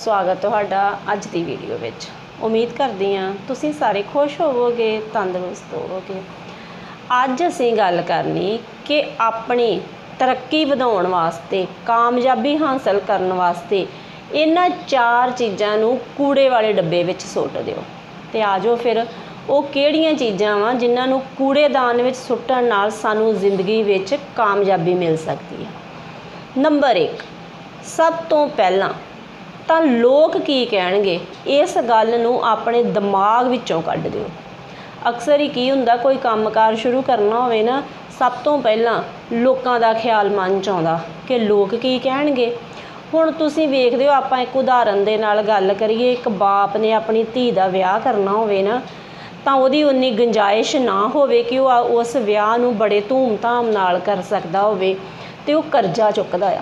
ਸਵਾਗਤ ਤੁਹਾਡਾ ਅੱਜ ਦੀ ਵੀਡੀਓ ਵਿੱਚ। ਉਮੀਦ ਕਰਦੀ ਹਾਂ ਤੁਸੀਂ ਸਾਰੇ ਖੁਸ਼ ਹੋਵੋਗੇ, ਤੰਦਰੁਸਤ ਹੋਵੋਗੇ। ਅੱਜ ਅਸੀਂ ਗੱਲ ਕਰਨੀ ਕਿ ਆਪਣੀ ਤਰੱਕੀ ਵਧਾਉਣ ਵਾਸਤੇ, ਕਾਮਯਾਬੀ ਹਾਸਲ ਕਰਨ ਵਾਸਤੇ ਇਹਨਾਂ ਚਾਰ ਚੀਜ਼ਾਂ ਨੂੰ ਕੂੜੇ ਵਾਲੇ ਡੱਬੇ ਵਿੱਚ ਸੁੱਟ ਦਿਓ। ਤੇ ਆਜੋ ਫਿਰ, ਉਹ ਕਿਹੜੀਆਂ ਚੀਜ਼ਾਂ ਵਾ ਜਿਨ੍ਹਾਂ ਨੂੰ ਕੂੜੇਦਾਨ ਵਿੱਚ ਸੁੱਟਣ ਨਾਲ ਸਾਨੂੰ ਜ਼ਿੰਦਗੀ ਵਿੱਚ ਕਾਮਯਾਬੀ ਮਿਲ ਸਕਦੀ ਹੈ ਨੰਬਰ 1 ਸਭ ਤੋਂ ਪਹਿਲਾਂ ਤਾਂ ਲੋਕ ਕੀ ਕਹਿਣਗੇ? ਇਸ ਗੱਲ ਨੂੰ ਆਪਣੇ ਦਿਮਾਗ ਵਿੱਚੋਂ ਕੱਢ ਦਿਓ। ਅਕਸਰ ਹੀ ਕੀ ਹੁੰਦਾ, ਕੋਈ ਕੰਮਕਾਰ ਸ਼ੁਰੂ ਕਰਨਾ ਹੋਵੇ ਨਾ, ਸਭ ਤੋਂ ਪਹਿਲਾਂ ਲੋਕਾਂ ਦਾ ਖਿਆਲ ਮਨ ਚ ਆਉਂਦਾ ਕਿ ਲੋਕ ਕੀ ਕਹਿਣਗੇ। ਹੁਣ ਤੁਸੀਂ ਵੇਖਦੇ ਹੋ, ਆਪਾਂ ਇੱਕ ਉਦਾਹਰਨ ਦੇ ਨਾਲ ਗੱਲ ਕਰੀਏ, ਇੱਕ ਬਾਪ ਨੇ ਆਪਣੀ ਧੀ ਦਾ ਵਿਆਹ ਕਰਨਾ ਹੋਵੇ ਨਾ, ਤਾਂ ਉਹਦੀ ਉਨੀ ਗੁੰਜਾਇਸ਼ ਨਾ ਹੋਵੇ ਕਿ ਉਹ ਆ- ਉਸ ਵਿਆਹ ਨੂੰ ਬੜੇ ਧੂਮ-ਧਾਮ ਨਾਲ ਕਰ ਸਕਦਾ ਹੋਵੇ ਤੇ ਉਹ ਕਰਜ਼ਾ ਚੁੱਕਦਾ ਆ।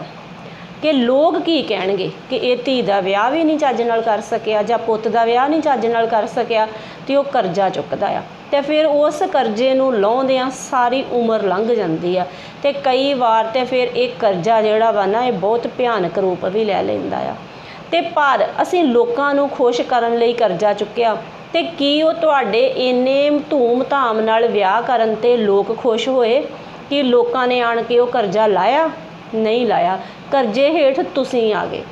ਕਿ ਲੋਕ ਕੀ ਕਹਿਣਗੇ ਕਿ ਇਹ ਧੀ ਦਾ ਵਿਆਹ ਵੀ ਨਹੀਂ ਚੱਜ ਨਾਲ ਕਰ ਸਕਿਆ ਜਾਂ ਪੁੱਤ ਦਾ ਵਿਆਹ ਨਹੀਂ ਚੱਜ ਨਾਲ ਕਰ ਸਕਿਆ ਤੇ ਉਹ ਕਰਜ਼ਾ ਚੁੱਕਦਾ ਆ। ਤੇ ਫਿਰ ਉਸ ਕਰਜ਼ੇ ਨੂੰ ਲਾਉਂਦਿਆਂ ਸਾਰੀ ਉਮਰ ਲੰਘ ਜਾਂਦੀ ਆ ਤੇ ਕਈ ਵਾਰ ਤੇ ਫਿਰ ਇਹ ਕਰਜ਼ਾ ਜਿਹੜਾ ਵਾ ਨਾ, ਇਹ ਬਹੁਤ ਭਿਆਨਕ ਰੂਪ ਵੀ ਲੈ ਲੈਂਦਾ ਆ। ਤੇ ਪਰ ਅਸੀਂ ਲੋਕਾਂ ਨੂੰ ਖੁਸ਼ ਕਰਨ ਲਈ ਕਰਜ਼ਾ ਚੁੱਕਿਆ। ਤੇ ਕੀ ਉਹ ਤੁਹਾਡੇ ਇੰਨੇ ਧੂਮ-ਧਾਮ ਨਾਲ ਵਿਆਹ ਕਰਨ ਤੇ ਲੋਕ ਖੁਸ਼ ਹੋਏ ਕਿ ਲੋਕਾਂ ਨੇ ਆਣ ਕੇ ਉਹ ਕਰਜ਼ਾ ਲਾਇਆ? ਨਹੀਂ ਲਾਇਆ। ਕਰਜ਼ੇ ਹੇਠ ਤੁਸੀਂ ਆ ਗਏ।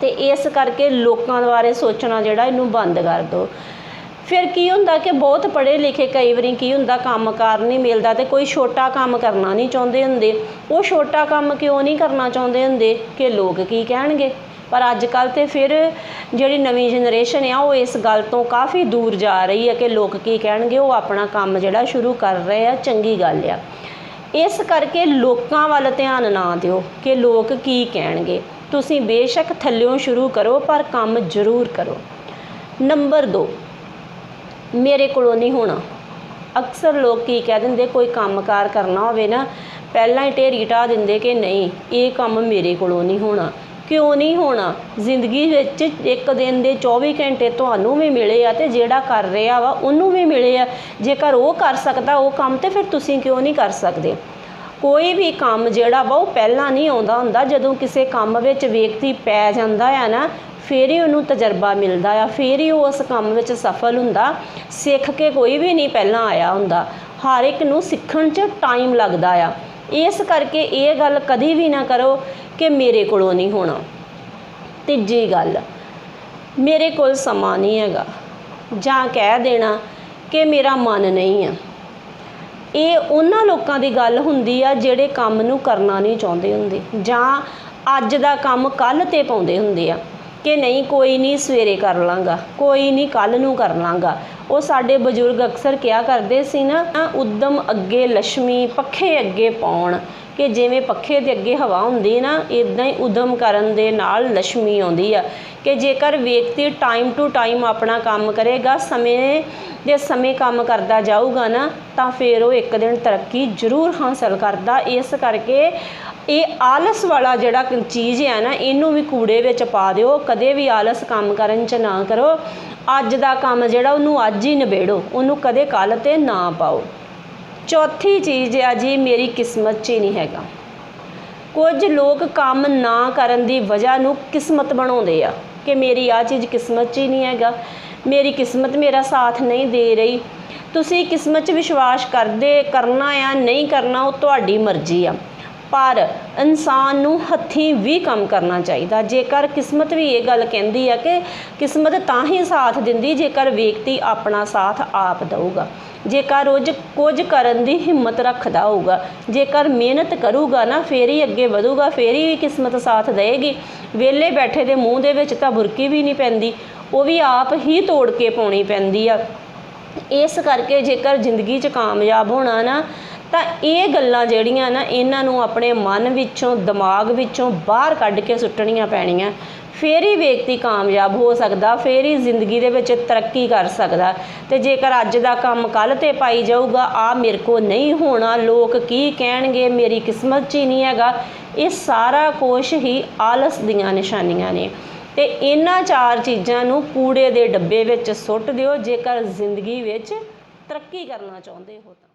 ਤੇ ਇਸ ਕਰਕੇ ਲੋਕਾਂ ਬਾਰੇ ਸੋਚਣਾ ਜਿਹੜਾ ਇਹਨੂੰ ਬੰਦ ਕਰ ਦਿਓ। ਫਿਰ ਕੀ ਹੁੰਦਾ ਕਿ ਬਹੁਤ ਪੜ੍ਹੇ ਲਿਖੇ ਕਈ ਵਾਰੀ ਕੀ ਹੁੰਦਾ ਕੰਮਕਾਰ ਨਹੀਂ ਮਿਲਦਾ ਤੇ ਕੋਈ ਛੋਟਾ ਕੰਮ ਕਰਨਾ ਨਹੀਂ ਚਾਹੁੰਦੇ ਹੁੰਦੇ। ਉਹ ਛੋਟਾ ਕੰਮ ਕਿਉਂ ਨਹੀਂ ਕਰਨਾ ਚਾਹੁੰਦੇ ਹੁੰਦੇ? ਕਿ ਲੋਕ ਕੀ ਕਹਿਣਗੇ? ਪਰ ਅੱਜ ਕੱਲ ਤੇ ਫਿਰ ਜਿਹੜੀ ਨਵੀਂ ਜਨਰੇਸ਼ਨ ਆ, ਉਹ ਇਸ ਗੱਲ ਤੋਂ ਕਾਫੀ ਦੂਰ ਜਾ ਰਹੀ ਹੈ ਕਿ ਲੋਕ ਕੀ ਕਹਿਣਗੇ? ਉਹ ਆਪਣਾ ਕੰਮ ਜਿਹੜਾ ਸ਼ੁਰੂ ਕਰ ਰਹੇ ਆ, ਚੰਗੀ ਗੱਲ ਆ। ਇਸ ਕਰਕੇ ਲੋਕਾਂ ਵੱਲ ਧਿਆਨ ਨਾ ਦਿਓ ਕਿ ਲੋਕ ਕੀ ਕਹਿਣਗੇ। ਤੁਸੀਂ ਬੇਸ਼ੱਕ ਥੱਲਿਓਂ ਸ਼ੁਰੂ ਕਰੋ, ਪਰ ਕੰਮ ਜ਼ਰੂਰ ਕਰੋ। ਨੰਬਰ 2 ਮੇਰੇ ਕੋਲੋਂ ਨਹੀਂ ਹੋਣਾ। ਅਕਸਰ ਲੋਕ ਕੀ ਕਹਿ ਦਿੰਦੇ, ਕੋਈ ਕੰਮਕਾਰ ਕਰਨਾ ਹੋਵੇ ਨਾ, ਪਹਿਲਾਂ ਹੀ ਢੇਰੀ ਢਾ ਦਿੰਦੇ ਕਿ ਨਹੀਂ, ਇਹ ਕੰਮ ਮੇਰੇ ਕੋਲੋਂ ਨਹੀਂ ਹੋਣਾ। ਕਿਉਂ ਨਹੀਂ ਹੋਣਾ? ਜ਼ਿੰਦਗੀ ਵਿੱਚ ਇੱਕ ਦਿਨ ਦੇ 24 ਘੰਟੇ ਤੁਹਾਨੂੰ ਵੀ ਮਿਲੇ ਆ ਤੇ ਜਿਹੜਾ ਕਰ ਰਿਹਾ ਵਾ, ਉਹਨੂੰ ਵੀ ਮਿਲੇ ਆ। ਜੇਕਰ ਉਹ ਕਰ ਸਕਦਾ, ਉਹ ਕੰਮ ਤੇ ਫਿਰ ਤੁਸੀਂ ਕਿਉਂ ਨਹੀਂ ਕਰ ਸਕਦੇ? ਕੋਈ ਵੀ ਕੰਮ ਜਿਹੜਾ ਵਾ, ਉਹ ਪਹਿਲਾਂ ਨਹੀਂ ਆਉਂਦਾ ਹੁੰਦਾ। ਜਦੋਂ ਕਿਸੇ ਕੰਮ ਵਿੱਚ ਵਿਅਕਤੀ ਪੈ ਜਾਂਦਾ ਆ ਨਾ, ਫੇਰ ਹੀ ਉਹਨੂੰ ਤਜਰਬਾ ਮਿਲਦਾ ਆ। ਫੇਰ ਹੀ ਉਹ ਉਸ ਕੰਮ ਵਿੱਚ ਸਫਲ ਹੁੰਦਾ। ਸਿੱਖ ਕੇ ਕੋਈ ਵੀ ਨਹੀਂ ਪਹਿਲਾਂ ਆਇਆ ਹੁੰਦਾ। ਹਰ ਇੱਕ ਨੂੰ ਸਿੱਖਣ 'ਚ ਟਾਈਮ ਲੱਗਦਾ ਆ। ਇਸ ਕਰਕੇ ਇਹ ਗੱਲ ਕਦੀ ਵੀ ਨਾ ਕਰੋ ਕਿ ਮੇਰੇ ਕੋਲੋਂ ਨਹੀਂ ਹੋਣਾ। ਤੀਜੀ ਗੱਲ, ਮੇਰੇ ਕੋਲ ਸਮਾਂ ਨਹੀਂ ਹੈਗਾ। ਜਾਂ ਕਹਿ ਦੇਣਾ ਕਿ ਮੇਰਾ ਮਨ ਨਹੀਂ ਆ। ਇਹ ਉਹਨਾਂ ਲੋਕਾਂ ਦੀ ਗੱਲ ਹੁੰਦੀ ਆ ਜਿਹੜੇ ਕੰਮ ਨੂੰ ਕਰਨਾ ਨਹੀਂ ਚਾਹੁੰਦੇ ਹੁੰਦੇ। ਜਾਂ ਅੱਜ ਦਾ ਕੰਮ ਕੱਲ ਤੇ ਪਾਉਂਦੇ ਹੁੰਦੇ ਆ ਕਿ ਨਹੀਂ, ਕੋਈ ਨਹੀਂ ਸਵੇਰੇ ਕਰ ਲਾਂਗਾ, ਕੋਈ ਨਹੀਂ ਕੱਲ ਨੂੰ ਕਰ ਲਾਂਗਾ। ਉਹ ਸਾਡੇ ਬਜ਼ੁਰਗ ਅਕਸਰ ਕਿਹਾ ਕਰਦੇ ਸੀ ਨਾ, ਉਦਮ ਅੱਗੇ ਲక్ష్ਮੀ ਪੱਖੇ ਅੱਗੇ ਪਾਉਣ ਕਿ ਜਿਵੇਂ ਪੱਖੇ ਦੇ ਅੱਗੇ ਹਵਾ ਹੁੰਦੀ ਨਾ ਇਦਾਂ ਹੀ ਉਦਮ ਕਰਨ ਦੇ ਨਾਲ ਲక్ష్ਮੀ ਆਉਂਦੀ ਆ ਕਿ ਜੇਕਰ ਵਿਅਕਤੀ ਟਾਈਮ ਟੂ ਟਾਈਮ ਆਪਣਾ ਕੰਮ ਕਰੇਗਾ, ਸਮੇਂ ਦੇ ਸਮੇਂ ਕੰਮ ਕਰਦਾ ਜਾਊਗਾ ਨਾ, ਤਾਂ ਫਿਰ ਉਹ ਇੱਕ ਦਿਨ ਤਰੱਕੀ ਜ਼ਰੂਰ ਹਾਸਲ ਕਰਦਾ। ਇਸ ਕਰਕੇ ਇਹ ਆਲਸ ਵਾਲਾ ਜਿਹੜਾ ਚੀਜ਼ ਹੈ ਨਾ, ਇਹਨੂੰ ਵੀ ਕੂੜੇ ਵਿੱਚ ਪਾ ਦਿਓ, ਕਦੇ ਵੀ ਆਲਸ ਕੰਮ ਕਰਨ 'ਚ ਨਾ ਕਰੋ। ਅੱਜ ਦਾ ਕੰਮ ਜਿਹੜਾ, ਉਹਨੂੰ ਅੱਜ ਹੀ ਨਿਬੇੜੋ, ਉਹਨੂੰ ਕਦੇ ਕੱਲ ਤੇ ਨਾ ਪਾਓ। ਚੌਥੀ ਚੀਜ਼ ਆ ਜੀ, ਮੇਰੀ ਕਿਸਮਤ 'ਚ ਹੀ ਨਹੀਂ ਹੈਗਾ। ਕੁਝ ਲੋਕ ਕੰਮ ਨਾ ਕਰਨ ਦੀ ਵਜ੍ਹਾ ਨੂੰ ਕਿਸਮਤ ਬਣਾਉਂਦੇ ਆ ਕਿ ਮੇਰੀ ਆ ਚੀਜ਼ ਕਿਸਮਤ 'ਚ ਹੀ ਨਹੀਂ ਹੈਗਾ, ਮੇਰੀ ਕਿਸਮਤ ਮੇਰਾ ਸਾਥ ਨਹੀਂ ਦੇ ਰਹੀ। ਤੁਸੀਂ ਕਿਸਮਤ 'ਚ ਵਿਸ਼ਵਾਸ ਕਰਦੇ ਕਰਨਾ ਆ, ਨਹੀਂ ਕਰਨਾ, ਉਹ ਤੁਹਾਡੀ ਮਰਜ਼ੀ ਆ। ਪਰ ਇਨਸਾਨ ਨੂੰ ਹੱਥੀਂ ਵੀ ਕੰਮ ਕਰਨਾ ਚਾਹੀਦਾ। ਜੇਕਰ ਕਿਸਮਤ ਵੀ ਇਹ ਗੱਲ ਕਹਿੰਦੀ ਆ ਕਿ ਕਿਸਮਤ ਤਾਂ ਹੀ ਸਾਥ ਦਿੰਦੀ ਜੇਕਰ ਵਿਅਕਤੀ ਆਪਣਾ ਸਾਥ ਆਪ ਦਊਗਾ। ਜੇਕਰ ਉਹ ਕੁਝ ਕਰਨ ਦੀ ਹਿੰਮਤ ਰੱਖਦਾ ਹੋਊਗਾ, ਜੇਕਰ ਮਿਹਨਤ ਕਰੂਗਾ ਨਾ, ਫੇਰ ਹੀ ਅੱਗੇ ਵਧੂਗਾ, ਫੇਰ ਹੀ ਕਿਸਮਤ ਸਾਥ ਦੇਏਗੀ। ਵਿਹਲੇ ਬੈਠੇ ਦੇ ਮੂੰਹ ਦੇ ਵਿੱਚ ਤਾਂ ਬੁਰਕੀ ਵੀ ਨਹੀਂ ਪੈਂਦੀ, ਉਹ ਵੀ ਆਪ ਹੀ ਤੋੜ ਕੇ ਪਾਉਣੀ ਪੈਂਦੀ ਆ। ਇਸ ਕਰਕੇ ਜੇਕਰ ਜ਼ਿੰਦਗੀ 'ਚ ਕਾਮਯਾਬ ਹੋਣਾ ਨਾ ਤਾਂ ਇਹ ਗੱਲਾਂ ਜਿਹੜੀਆਂ ਨਾ, ਇਹਨਾਂ ਨੂੰ ਆਪਣੇ ਮਨ ਵਿੱਚੋਂ, ਦਿਮਾਗ ਵਿੱਚੋਂ ਬਾਹਰ ਕੱਢ ਕੇ ਸੁੱਟਣੀਆਂ ਪੈਣੀਆਂ। ਫੇਰ ਹੀ ਵਿਅਕਤੀ ਕਾਮਯਾਬ ਹੋ ਸਕਦਾ, ਫੇਰ ਹੀ ਜ਼ਿੰਦਗੀ ਦੇ ਵਿੱਚ ਤਰੱਕੀ ਕਰ ਸਕਦਾ। ਤੇ ਜੇਕਰ ਅੱਜ ਦਾ ਕੰਮ ਕੱਲ ਤੇ ਪਾਈ ਜਾਊਗਾ, ਆ ਮੇਰੇ ਕੋ ਨਹੀਂ ਹੋਣਾ, ਲੋਕ ਕੀ ਕਹਿਣਗੇ, ਮੇਰੀ ਕਿਸਮਤ 'ਚ ਹੀ ਨਹੀਂ ਹੈਗਾ। ਇਹ ਸਾਰਾ ਕੁਛ ਹੀ ਆਲਸ ਦੀਆਂ ਨਿਸ਼ਾਨੀਆਂ ਨੇ। ਤੇ ਇਹਨਾਂ ਚਾਰ ਚੀਜ਼ਾਂ ਨੂੰ ਕੂੜੇ ਦੇ ਡੱਬੇ ਵਿੱਚ ਸੁੱਟ ਦਿਓ, ਜੇਕਰ ਜ਼ਿੰਦਗੀ ਵਿੱਚ ਤਰੱਕੀ ਕਰਨਾ ਚਾਹੁੰਦੇ ਹੋ ਤਾਂ।